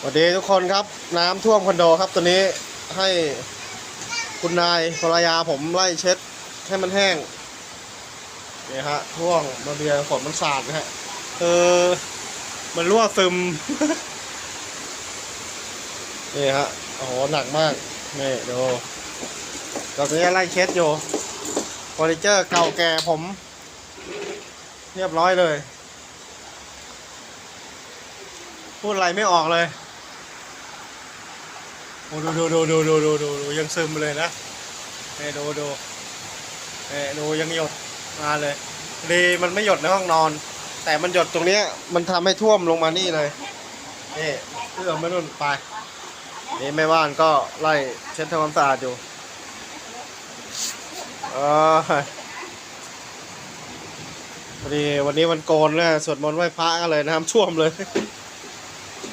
สวัสดีทุกคนครับน้ำท่วมคอนโดครับตัวนี้ให้คุณนายภรรยาผมไล่เช็ดให้มันแห้งนี่ฮะท่วงระเบียฝนมันสาดนะฮะเออมันรั่วซึมนี่ฮะโอ้โหหนักมากนี่ดูตอนนี้ไล่เช็ดอยู่เฟอร์นิเจอร์เก่าแก่ผม เรียบร้อยเลยพูดอะไรไม่ออกเลย โอ้ดูดูดูดูดูดูดูดูยังซึมเลยนะเอ้ดูดูเอ้ดูยังหยดมาเลยดีมันไม่หยดในห้องนอน แต่มันหยดตรงเนี้ยมันทำให้ท่วมลงมานี่เลยนี่เอื้อไม่นุ่นไปนี่แม่บ้านก็ไล่เช็ดทำความสะอาดอยู่เออพอดีวันนี้วันโกนเนี่ยสวดมนต์ไหว้พระกันเลยน้ำท่วมเลย